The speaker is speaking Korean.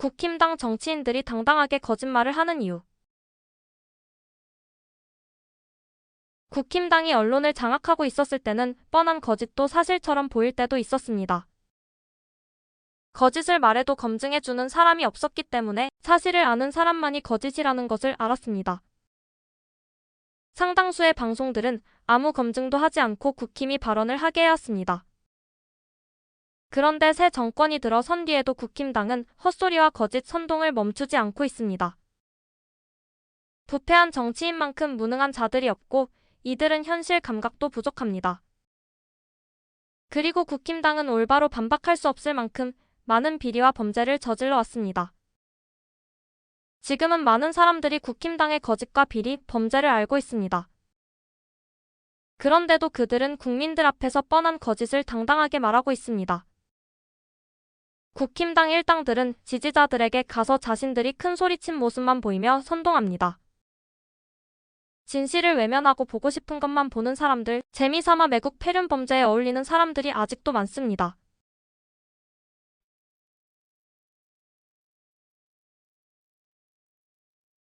국힘당 정치인들이 당당하게 거짓말을 하는 이유. 국힘당이 언론을 장악하고 있었을 때는 뻔한 거짓도 사실처럼 보일 때도 있었습니다. 거짓을 말해도 검증해주는 사람이 없었기 때문에 사실을 아는 사람만이 거짓이라는 것을 알았습니다. 상당수의 방송들은 아무 검증도 하지 않고 국힘이 발언을 하게 해왔습니다. 그런데 새 정권이 들어 선 뒤에도 국힘당은 헛소리와 거짓 선동을 멈추지 않고 있습니다. 부패한 정치인만큼 무능한 자들이 없고 이들은 현실 감각도 부족합니다. 그리고 국힘당은 올바로 반박할 수 없을 만큼 많은 비리와 범죄를 저질러 왔습니다. 지금은 많은 사람들이 국힘당의 거짓과 비리, 범죄를 알고 있습니다. 그런데도 그들은 국민들 앞에서 뻔한 거짓을 당당하게 말하고 있습니다. 국힘당 일당들은 지지자들에게 가서 자신들이 큰 소리친 모습만 보이며 선동합니다. 진실을 외면하고 보고 싶은 것만 보는 사람들, 재미삼아 매국 폐륜 범죄에 어울리는 사람들이 아직도 많습니다.